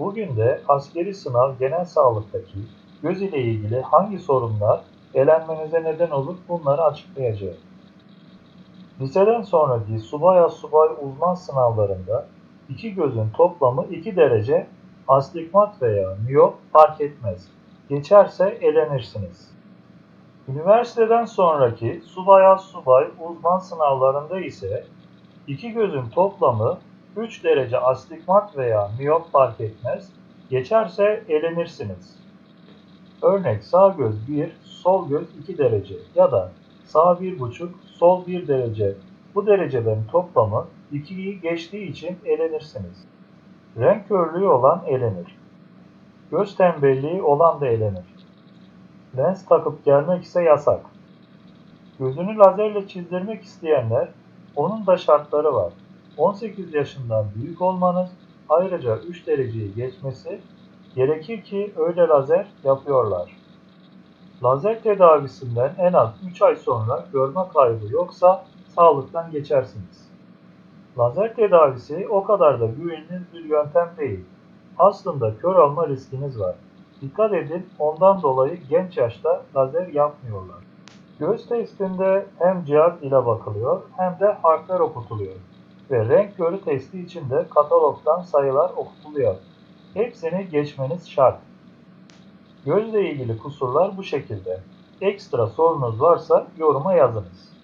Bugün de askeri sınav genel sağlıktaki göz ile ilgili hangi sorunlar elenmenize neden olur bunları açıklayacağım. Liseden sonraki subay subay uzman sınavlarında iki gözün toplamı 2 derece astigmat veya miyop fark etmez. Geçerse elenirsiniz. Üniversiteden sonraki subay subay uzman sınavlarında ise iki gözün toplamı 3 derece astigmat veya miyop fark etmez. Geçerse elenirsiniz. Örnek sağ göz 1, sol göz 2 derece ya da sağ 1,5, sol 1 derece. Bu derecelerin toplamı 2'yi geçtiği için elenirsiniz. Renk körlüğü olan elenir. Göz tembelliği olan da elenir. Lens takıp gelmek ise yasak. Gözünü lazerle çizdirmek isteyenler, onun da şartları var. 18 yaşından büyük olmanız, ayrıca 3 dereceyi geçmesi gerekir ki öyle lazer yapıyorlar. Lazer tedavisinden en az 3 ay sonra görme kaybı yoksa sağlıktan geçersiniz. Lazer tedavisi o kadar da güvenilir bir yöntem değil. Aslında kör olma riskiniz var. Dikkat edin ondan dolayı genç yaşta lazer yapmıyorlar. Göz testinde hem cihaz ile bakılıyor hem de harfler okutuluyor. Ve renk körü testi için de katalogdan sayılar okutuluyor. Hepsini geçmeniz şart. Gözle ilgili kusurlar bu şekilde. Ekstra sorunuz varsa yoruma yazınız.